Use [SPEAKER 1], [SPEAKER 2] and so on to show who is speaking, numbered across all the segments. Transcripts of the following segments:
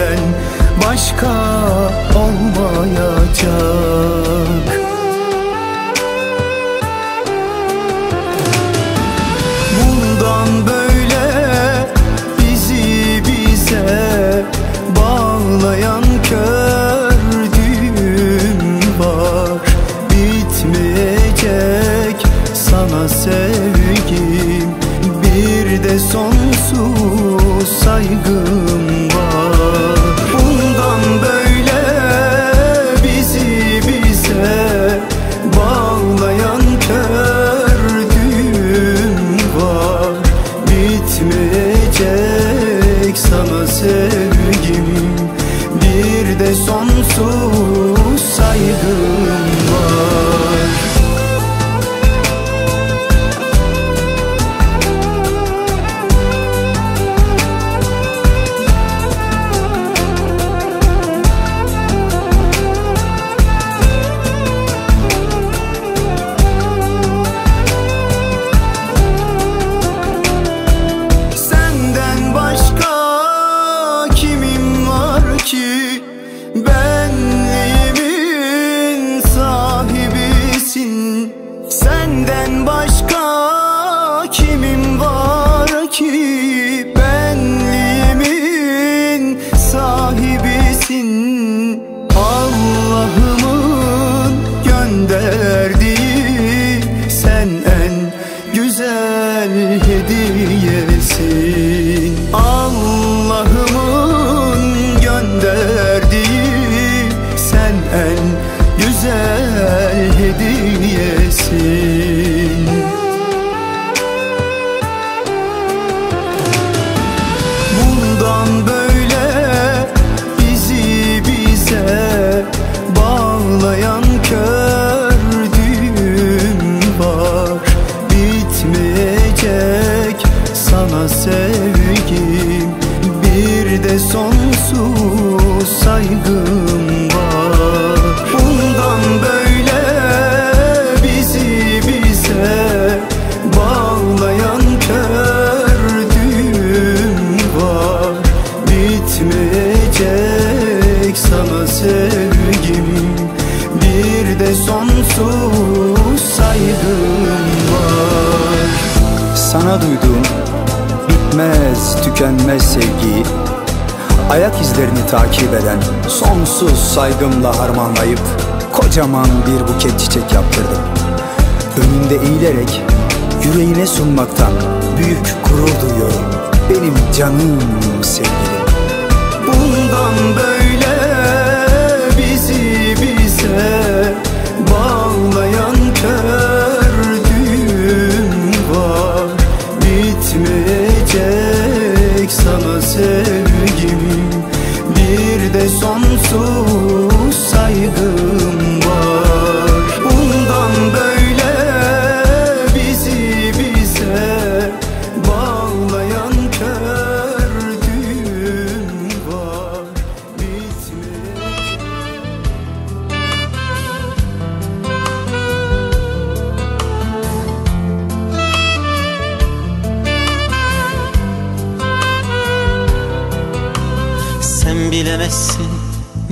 [SPEAKER 1] Senden başka Sana
[SPEAKER 2] duyduğum bitmez tükenmez sevgiyi Ayak izlerini takip eden sonsuz saygımla harmanlayıp Kocaman bir buket çiçek yaptırdım. Önünde eğilerek yüreğine sunmaktan büyük gurur duyuyorum. Benim canım sevgilim.
[SPEAKER 1] Bundan böyle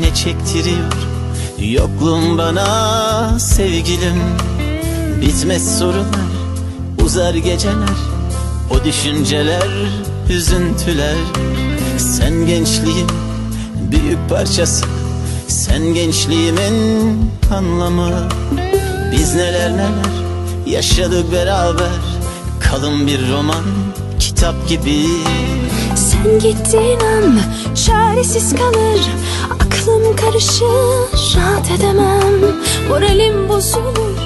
[SPEAKER 3] ne çektiriyor. Yokluğun bana sevgilim. Bitmez sorunlar uzar geceler. O düşünceler hüzüntüler Sen gençliğim büyük parçası. Sen gençliğimin anlamı. Biz neler neler yaşadık beraber. Kalın bir roman kitap gibi.
[SPEAKER 4] Sen gittiğin an çaresiz kalır Aklım karışır rahat edemem. Moralim bozulur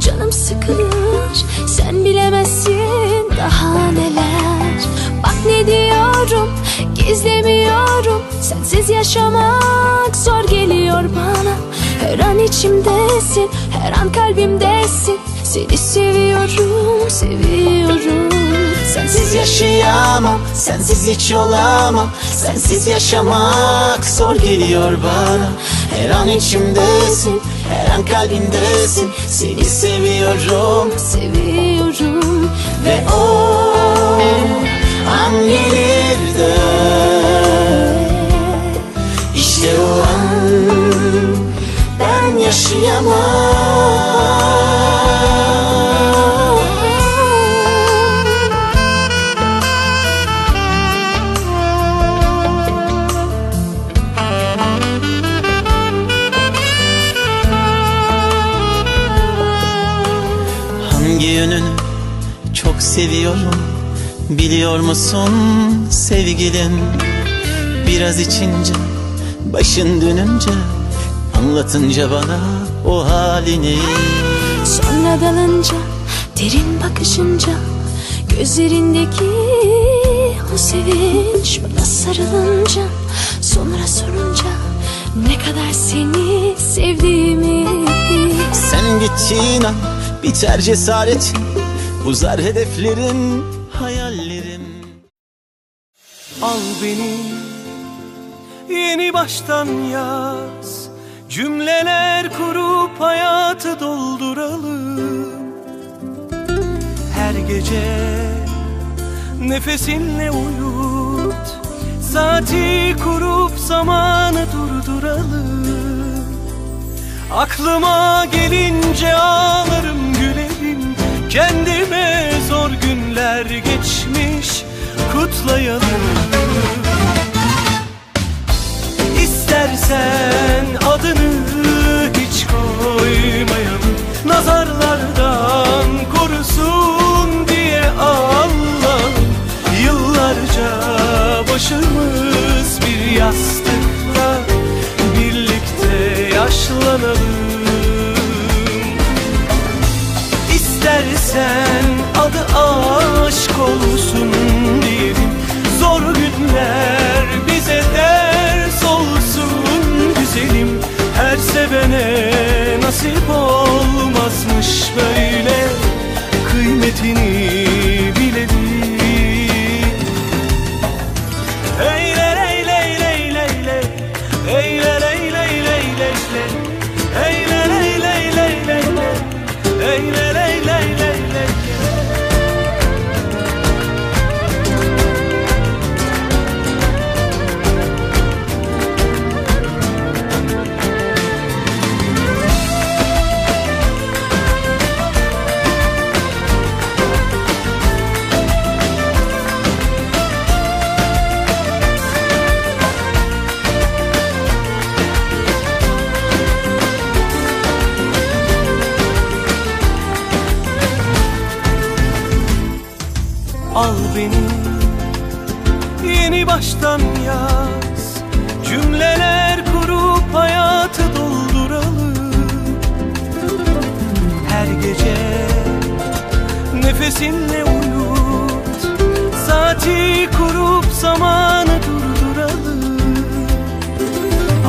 [SPEAKER 4] canım sıkılır. Sen bilemezsin daha neler. Bak ne diyorum
[SPEAKER 5] gizlemiyorum. Sensiz yaşamak zor geliyor bana. Her an içimdesin her an kalbimdesin. Seni seviyorum seviyorum
[SPEAKER 3] Sensiz yaşayamam, sensiz hiç olamam. Sensiz yaşamak zor geliyor bana. Her an içimdesin, her an kalbimdesin Seni seviyorum
[SPEAKER 5] Seviyorum.
[SPEAKER 3] Ve o an gelir de İşte o an ben yaşayamam Biliyor musun sevgilim? Biraz içince başın dönünce Anlatınca bana o halini.
[SPEAKER 5] Sonra dalınca derin bakışınca Gözlerindeki o sevinç Bana sarılınca Sonra sorunca Ne kadar seni sevdiğimi.
[SPEAKER 3] Sen gittiğin an biter cesaretin Uzar hayallerim
[SPEAKER 6] Al beni. Yeni baştan yaz. Cümleler kurup hayatı dolduralım. Her gece nefesinle uyut. Saati kurup zamanı durduralım. Aklıma gelince ağlarım gülerim. Kendime zor günler geçmiş kutlayalım. İstersen adını hiç koymayalım. Nazarlardan korusun diye Allah Yıllarca başımız bir yastıkta Birlikte yaşlanalım. İstersen adı aşk olsun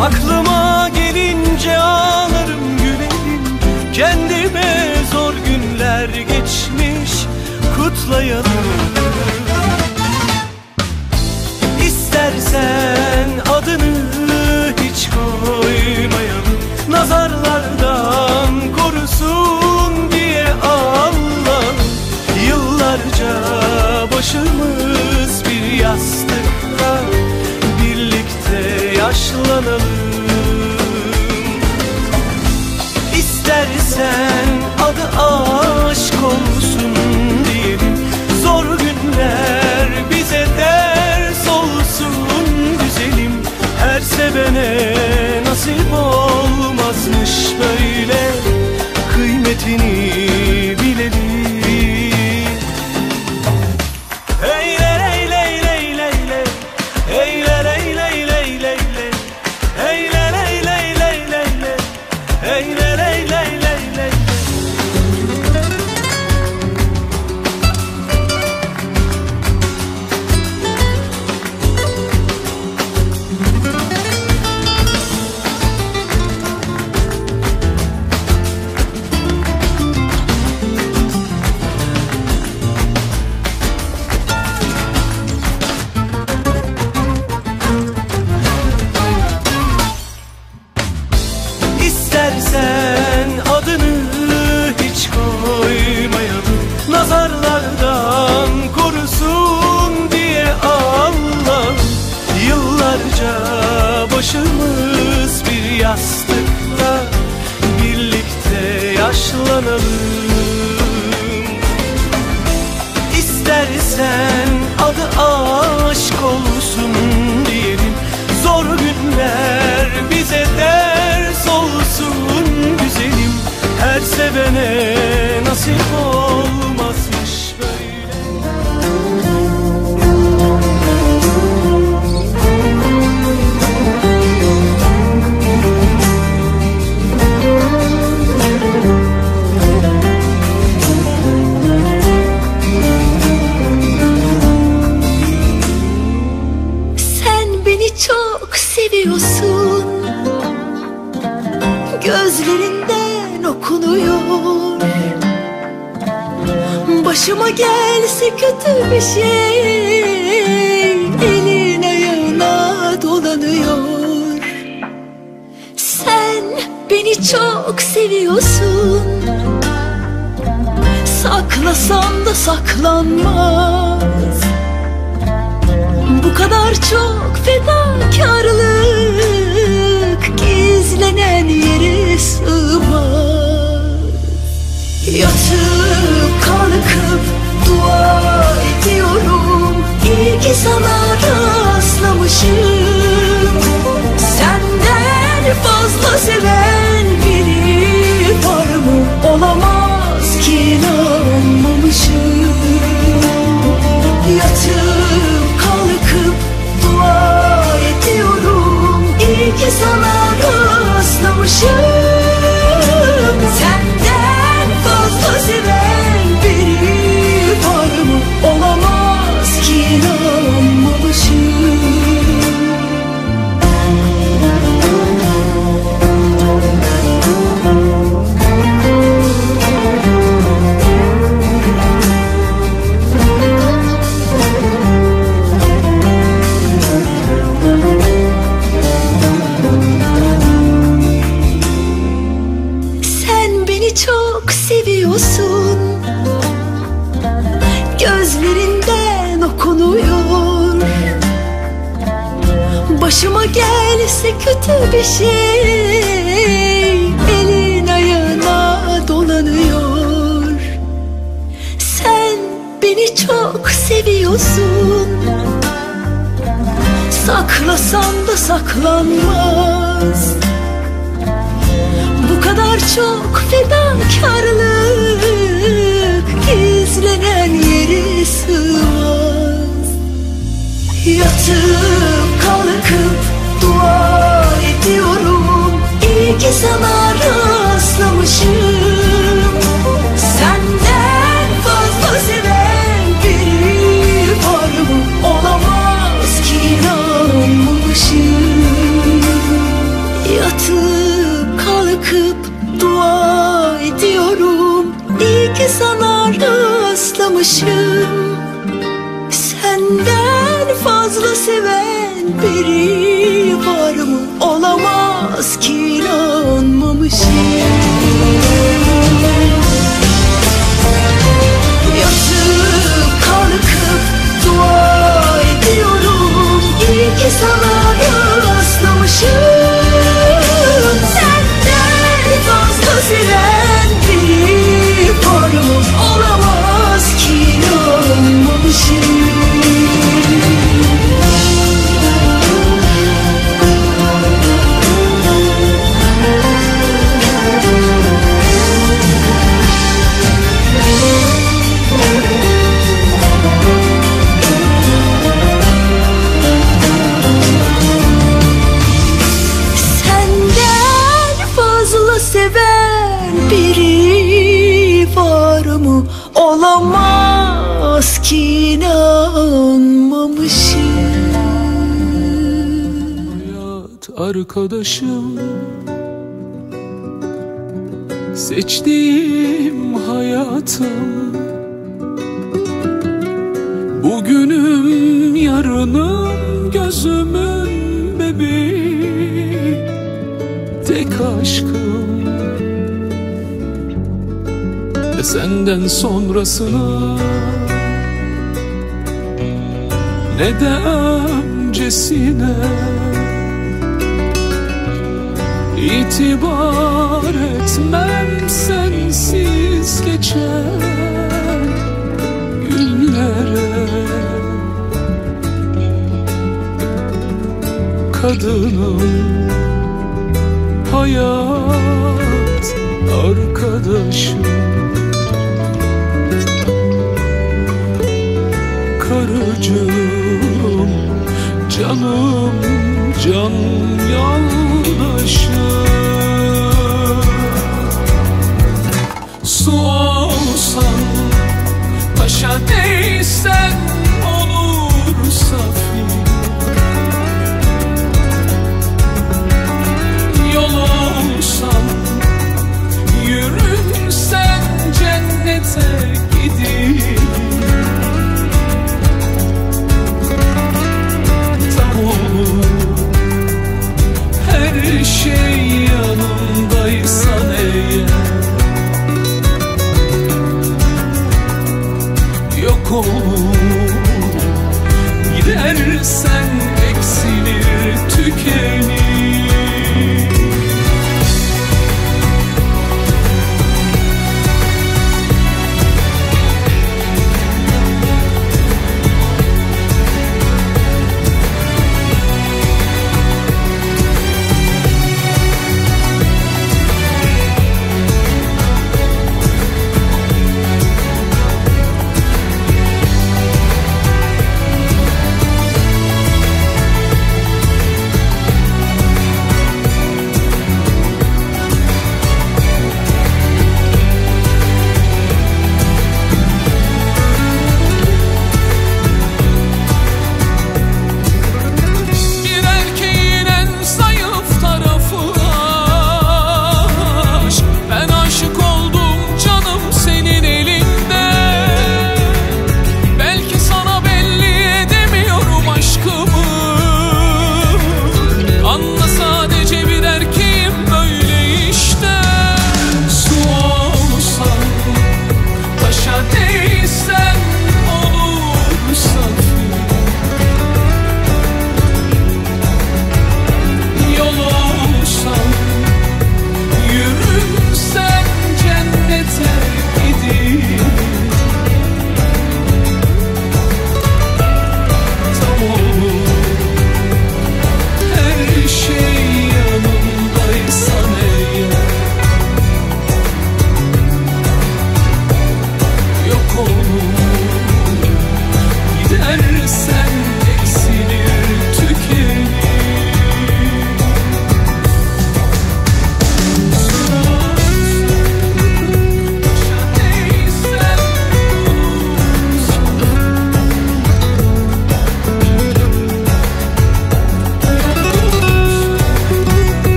[SPEAKER 6] Aklıma gelince ağlarım gülerim. Kendime zor günler geçmiş kutlayalım. İstersen adını hiç koymayalım. Nazarlardan korusun diye Allah Yıllarca başımız bir yastıkta Birlikte yaşlanalım İstersen aşk olsun diyelim. Zor günler bize ders olsun güzelim. Her sevene nasip olmazmış
[SPEAKER 5] seviyorsun Gözlerinden okunuyor. Başıma gelse kötü bir şey Elin ayağına dolanıyor. Sen beni çok seviyorsun. Saklasan da saklanmaz. Bu kadar çok fedakarlık Gizlenen yere sığmaz. Yatıp kalkıp çok seviyorsun. Saklasan da saklanmaz. Bu kadar çok fedakarlık Gizlenen yeri sığmaz. Yatıp kalkıp dua ediyorum. İyi ki sana rastlamışım Kalkıp dua ediyorum. İyi ki sana rastlamışım. Senden fazla seven biri var mı? Olamaz ki
[SPEAKER 6] Seçtiğim hayatım. Bugünüm yarınım gözümün bebeği. Tek aşkım. Ve senden sonrasına Ne de öncesine
[SPEAKER 7] İtibar etmem sensiz geçen günlere. Kadınım hayat arkadaşım Karıcığım canım can yalnız. Su olsan, taşa değsen